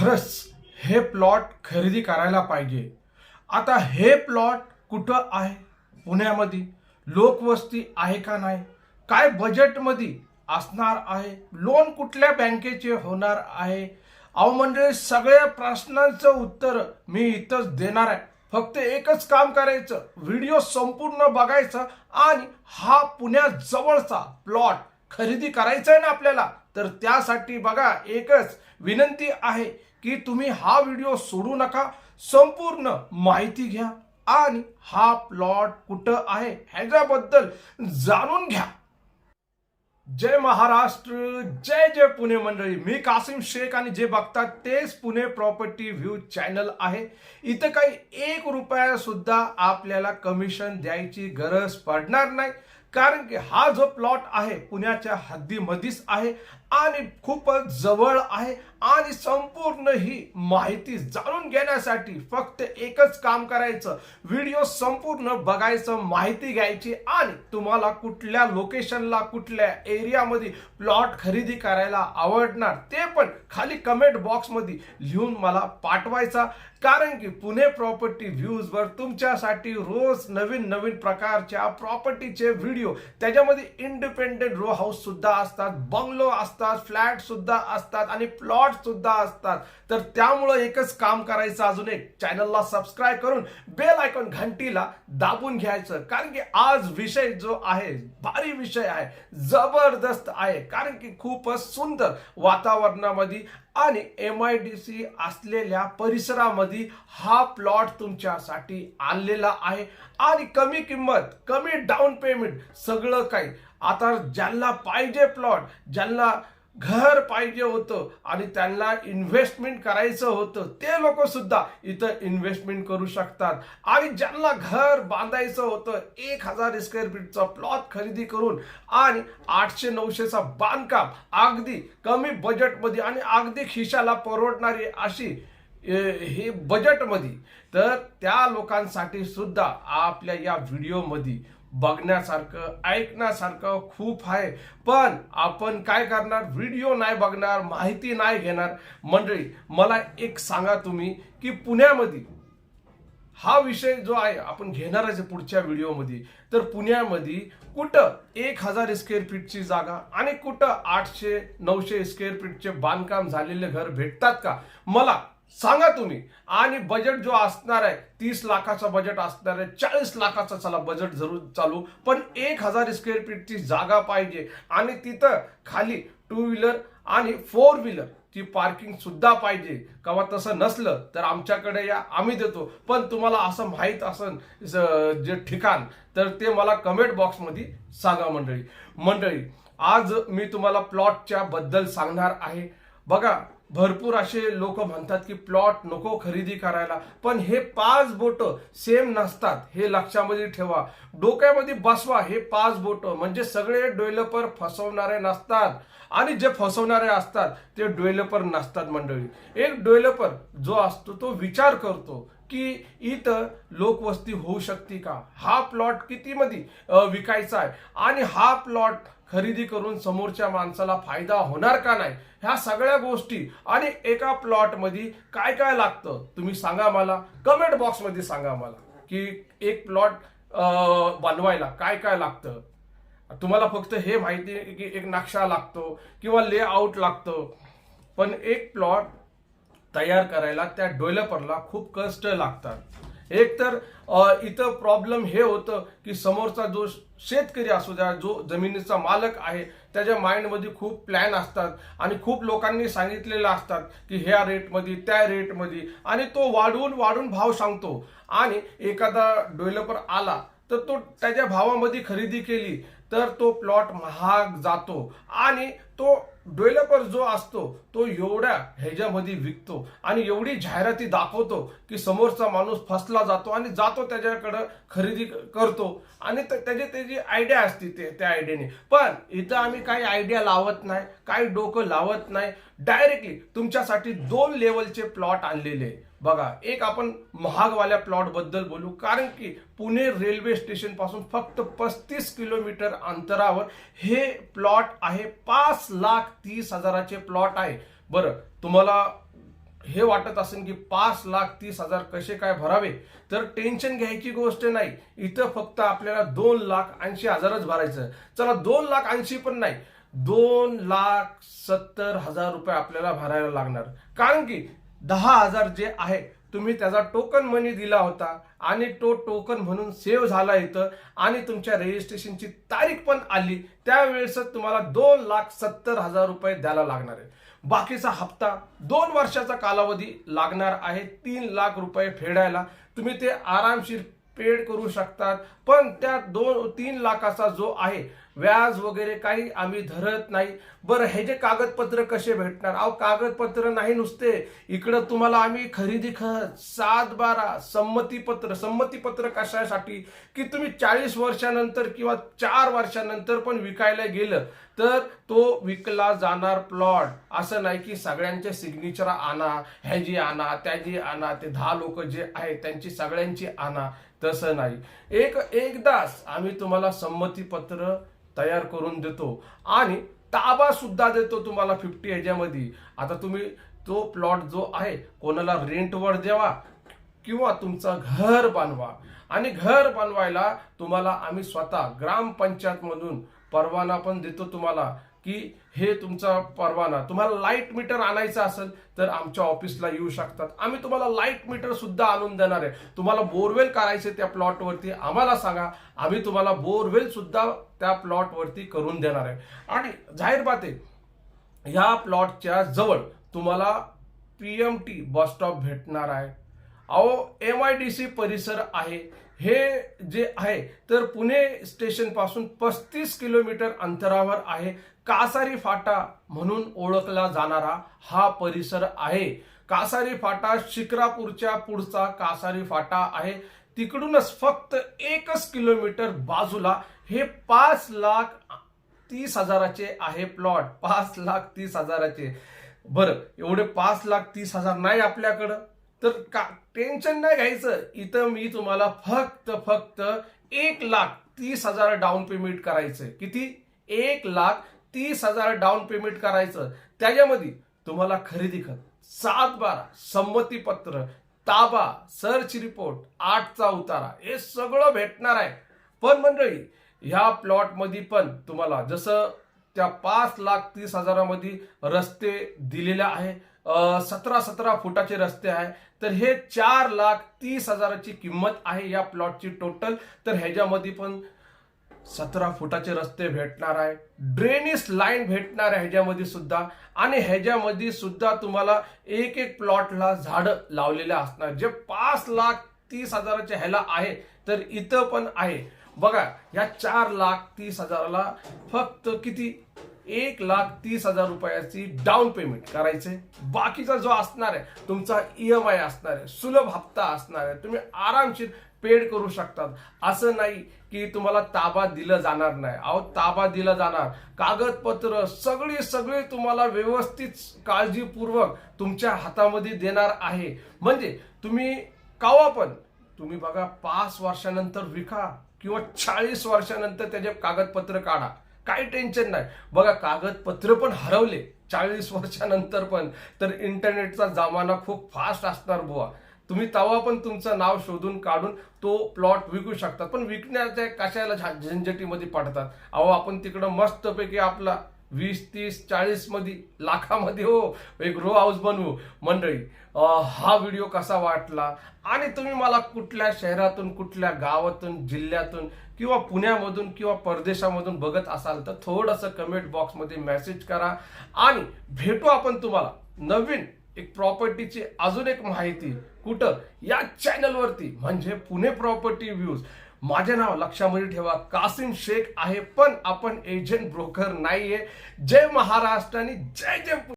खरंच हे प्लॉट खरेदी करायला पाहिजे. आता हे प्लॉट कुठं आहे? पुण्यामध्ये. लोकवस्ती आहे का नाही? काय बजेटमध्ये असणार आहे? लोन कुठल्या बँकेचे होणार आहे? अहो म्हणजे सगळ्या प्रश्नांचं उत्तर मी इथंच देणार आहे. फक्त एकच काम करायचं. व्हिडिओ संपूर्ण बघायचं आणि हा पुण्याजवळचा प्लॉट खरेदी करायचा आहे ना आपल्याला तर त्यासाठी बघा एकच विनंती आहे. की तुम्ही हा व्हिडिओ सोडू नका संपूर्ण माहिती घ्या आणि हा प्लॉट कुठं आहे ह्याच्याबद्दल जाणून घ्या. जय महाराष्ट्र जय जय पुणे मंडळी. मी कासिम शेख आणि जे बघतात तेच पुणे प्रॉपर्टी व्ह्यू चॅनल आहे. इथं काही एक रुपया सुद्धा आपल्याला कमिशन द्यायची गरज पडणार नाही. कारण की हा जो प्लॉट आहे पुण्याच्या हद्दीमध्येच आहे. आणि खूपच जवळ आहे आणि संपूर्ण ही माहिती जाणून घेण्यासाठी फक्त एकच काम करायचं व्हिडिओ संपूर्ण बघायचं माहिती घ्यायची आणि तुम्हाला कुठल्या लोकेशनला कुठल्या एरियामध्ये प्लॉट खरेदी करायला आवडणार ते पण खाली कमेंट बॉक्समध्ये लिहून मला पाठवायचा. कारण की पुणे प्रॉपर्टी व्ह्यूजवर तुमच्यासाठी रोज नवीन नवीन प्रकारच्या प्रॉपर्टीचे व्हिडिओ त्याच्यामध्ये इंडिपेंडेंट रो हाऊस सुद्धा असतात बंगलो असतात फ्लॅट सुद्धा असतात आणि प्लॉट सुद्धा असतात. तर त्यामुळं एकच काम करायचं अजून एक. चॅनलला सबस्क्राईब करून बेल आयकॉन घंटीला दाबून घ्यायचं. कारण की आज विषय जो आहे भारी विषय आहे. जबरदस्त आहे. कारण की खूपच सुंदर वातावरणामध्ये आणि एम आय डी सी असलेल्या परिसरामध्ये हा प्लॉट तुमच्यासाठी आणलेला आहे. आणि कमी किंमत कमी डाऊन पेमेंट सगळं काही. आता ज्यांना पाहिजे प्लॉट ज्यांना घर पाहिजे होतं आणि त्यांना इन्व्हेस्टमेंट करायचं होतं ते लोक सुद्धा इथं इन्व्हेस्टमेंट करू शकतात. आणि ज्यांना घर बांधायचं होतं एक हजार स्क्वेअर फीटचा प्लॉट खरेदी करून आणि आठशे नऊशेचा बांधकाम अगदी कमी बजेटमध्ये आणि अगदी खिशाला परवडणारी अशी हे बजेटमध्ये तर त्या लोकांसाठी सुद्धा आपल्या या व्हिडिओमध्ये बघण्यासारखं ऐकण्यासारखं खूप आहे. पण आपण काय करणार? व्हिडिओ नाही बघणार माहिती नाही घेणार. मंडळी मला एक सांगा तुम्ही की पुण्यामध्ये हा विषय जो आहे आपण घेणारच आहे पुढच्या व्हिडिओमध्ये. तर पुण्यामध्ये कुठं एक हजार स्क्वेअर फीटची जागा आणि कुठं आठशे नऊशे स्क्वेअर फीटचे बांधकाम झालेले घर भेटतात का? मला सांगा तुम्ही. आणि बजेट जो असणार आहे तीस लाखाचा बजेट असणार आहे चाळीस लाखाचा चला बजेट जरूर चालू. पण एक हजार स्क्वेअर फीटची जागा पाहिजे. आणि तिथं खाली टू व्हीलर आणि फोर व्हीलर ती पार्किंग सुद्धा पाहिजे. किंवा तसं नसलं तर आमच्याकडे या आम्ही देतो. पण तुम्हाला असं माहीत असन जे ठिकाण तर ते मला कमेंट बॉक्समध्ये सांगा मंडळी. मंडळी आज मी तुम्हाला प्लॉटच्या बद्दल सांगणार आहे. बघा भरपूर असे लोक म्हणतात की प्लॉट नको खरेदी करायला. पण हे पाच बोट सेम नसतात हे लक्षामध्ये ठेवा. डोक्यामध्ये बसवा हे पाच बोट. म्हणजे सगळे डेव्हलपर फसवणारे नसतात. आणि जे फसवणारे असतात ते डेव्हलपर नसतात मंडळी. एक डेव्हलपर जो असतो तो विचार करतो की इथं लोकवस्ती होऊ शकते का? हा प्लॉट कितीमध्ये विकायचा आहे? आणि हा प्लॉट खरेदी करून समोरच्या माणसाला फायदा होणार का नाही? ह्या सगळ्या गोष्टी आणि एका प्लॉटमध्ये काय काय लागतं? तुम्ही सांगा मला. कमेंट बॉक्समध्ये सांगा मला की एक प्लॉट बनवायला काय काय लागतं? तुम्हाला फक्त हे माहिती आहे की एक नक्षा लागतो किंवा लेआउट लागतं. पण एक प्लॉट तयार करायला त्या डेव्हलपरला खूप कष्ट लागतात. एक तर इथं प्रॉब्लेम हे होतं की समोरचा जो शेतकरी असू द्या जो जमिनीचा मालक आहे त्याच्या माइंडमध्ये खूप प्लॅन असतात आणि खूप लोकांनी सांगितलेलं असतात की ह्या रेटमध्ये त्या रेटमध्ये आणि तो वाढवून वाढून भाव सांगतो. आणि एखादा डेव्हलपर आला तर तो त्याच्या भावामध्ये खरेदी केली तर तो प्लॉट महाग जातो आणि तो डेव्हलपर जो असतो तो एवढ्या ह्याच्यामध्ये विकतो. आणि एवढी जाहिराती दाखवतो की समोरचा माणूस फसला जातो आणि जातो त्याच्याकडं खरेदी करतो. आणि त- त्याची त्याची आयडिया असते ते त्या आयडियाने पण इथं आम्ही काही आयडिया लावत नाही काही डोकं लावत नाही. डायरेक्टली तुमच्यासाठी दोन लेवलचे प्लॉट आणलेले बघा एक आपण महागवाल्या प्लॉटबद्दल बोलू. कारण की पुणे रेल्वे स्टेशनपासून फक्त पस्तीस किलोमीटर अंतरावर हे प्लॉट आहे. पाच लाख तीस हजाराचे प्लॉट आहे. बरं तुम्हाला हे वाटत असेल की पाच लाख तीस हजार कसे काय भरावे? तर टेन्शन घ्यायची गोष्ट नाही. इथं फक्त आपल्याला दोन लाख ऐंशी हजारच भरायचं चला दोन लाख ऐंशी पण नाही. दोन लाख सत्तर हजार रुपये आपल्याला भरायला लागणार. कारण की दहा हजार जे आहे तुम्ही त्याचा टोकन मनी दिला होता आणि तो टोकन म्हणून सेव्ह झाला इथं आणि तुमच्या रजिस्ट्रेशनची तारीख पण आली. त्यावेळेसच तुम्हाला दोन लाख सत्तर हजार रुपये द्यायला लागणार आहे. बाकीचा हप्ता दोन वर्षाचा कालावधी लागणार आहे तीन लाख रुपये फेडायला. तुम्ही ते आरामशीर पेड करू शकतात. पण त्या दोन तीन लाखाचा जो आहे व्याज वगैरे काही आम्ही धरत नाही. बरं हे जे कागदपत्र कसे भेटणार? अहो कागदपत्र नाही नुसते. इकडं तुम्हाला आम्ही खरेदी खत सात बारा संमतीपत्र संमतीपत्र कशासाठी? की तुम्ही चाळीस वर्षानंतर किंवा चार वर्षानंतर पण विकायला गेलं तर तो विकला जाणार प्लॉट. असं नाही की सगळ्यांचे सिग्नेचर आणा ह्याची आणा त्याची आणा ते दहा लोक जे आहेत त्यांची सगळ्यांची आणा. तसं नाही. एक एकदाच आम्ही तुम्हाला संमतीपत्र तयार करून देतो. आणि ताबा सुद्धा देतो तुम्हाला फिफ्टी ह्याच्यामध्ये. आता तुम्ही तो प्लॉट जो आहे कोणाला रेंटवर द्यावा किंवा तुमचं घर बांधवा आणि घर बनवायला तुम्हाला आम्ही स्वतः ग्रामपंचायतमधून परवाना पण देतो तुम्हाला. की हे तुमचा परवाना तुम्हाला लाइट मीटर आणायचं असेल तर आमच्या ऑफिसला येऊ शकतात. आम्ही तुम्हाला लाइट मीटर सुद्धा आणून देणार आहे. तुम्हाला बोरवेल करायचे त्या प्लॉटवरती आम्हाला सांगा आम्ही तुम्हाला बोरवेल सुद्धा त्या प्लॉटवरती करून देणार आहे. आणि जाहीर बात आहे ह्या प्लॉटच्या जवळ तुम्हाला पीएमटी बस स्टॉप भेटणार आहे. अहो एम आय डी सी परिसर आहे. हे जे आहे तर पुणे स्टेशनपासून पस्तीस किलोमीटर अंतरावर आहे. कासारी फाटा म्हणून ओळखला जाणारा हा परिसर आहे. कासारी फाटा शिक्रापूरच्या पुढचा कासारी फाटा आहे. तिकडूनच फक्त एकच किलोमीटर बाजूला हे पाच लाख तीस हजाराचे आहे प्लॉट. पाच लाख तीस हजाराचे. बरं एवढे पाच लाख तीस हजार नाही आपल्याकडं. तर का टेन्शन नाही घ्यायचं. इथं मी तुम्हाला फक्त फक्त एक लाख तीस हजार डाऊन पेमेंट करायचं किती? एक लाख तीस हजार डाऊन पेमेंट करायचं. त्याच्यामध्ये तुम्हाला खरेदी खत सात बारा संमतीपत्र ताबा सर्च रिपोर्ट आठचा उतारा. हे सगळं भेटणार आहे. पण मंडळी ह्या प्लॉटमध्ये पण तुम्हाला जसं त्या पाच लाख तीस हजारामध्ये रस्ते दिलेले आहे सतरा सतरा फुटाचे रस्ते आहे तर हे चार लाख तीस हजाराची किंमत आहे या प्लॉटची टोटल तर ह्याच्यामध्ये पण सतरा फुटाचे रस्ते भेटणार आहे. ड्रेनेज लाईन भेटणार आहे ह्याच्यामध्ये सुद्धा. आणि ह्याच्यामध्ये सुद्धा तुम्हाला एक एक प्लॉटला झाडं लावलेले असणार. जे पाच लाख तीस हजाराच्या ह्याला आहे तर इथं पण आहे. बघा या चार लाख तीस हजाराला फक्त किती? एक लाख तीस हजार रुपयाची डाऊन पेमेंट करायचे. बाकीचा जो असणार आहे तुमचा ईएमआय असणार आहे सुलभ हप्ता असणार आहे तुम्ही आरामशीर पेड करू शकतात. असं नाही की तुम्हाला ताबा दिलं जाणार नाही. अहो ताबा दिला जाणार. कागदपत्र सगळी सगळी तुम्हाला व्यवस्थित काळजीपूर्वक तुमच्या हातामध्ये देणार आहे. म्हणजे तुम्ही कावा पण तुम्ही बघा पाच वर्षानंतर विका किंवा चाळीस वर्षानंतर त्याचे कागदपत्र काढा. काही टेन्शन नाही. बघा कागदपत्र पण हरवले. चाळीस वर्षानंतर पण. तर इंटरनेटचा जमाना खूप फास्ट असणार बुवा. तुम्ही तवा पण तुमचं नाव शोधून काढून तो प्लॉट विकू शकता. पण विकण्याच्या कशाला झंझटीमध्ये पडतात? अहो आपण तिकडं मस्तपैकी आपला वीस तीस चाळीसमध्ये लाखामध्ये हो एक रो हाऊस बनवू. मंडळी हा व्हिडिओ कसा वाटला? आणि तुम्ही मला कुठल्या शहरातून कुठल्या गावातून जिल्ह्यातून किंवा पुण्यामधून किंवा परदेशामधून बघत असाल तर थोडंसं कमेंट बॉक्समध्ये मेसेज करा. आणि भेटू आपण तुम्हाला नवीन एक प्रॉपर्टीची अजून एक माहिती. कुठं? या चॅनलवरती म्हणजे पुणे प्रॉपर्टी व्ह्यूज माझे नाव लक्षामध्ये ठेवा. कासिम शेख आहे पण आपण एजंट ब्रोकर नाहीये. जय महाराष्ट्र आणि जय जय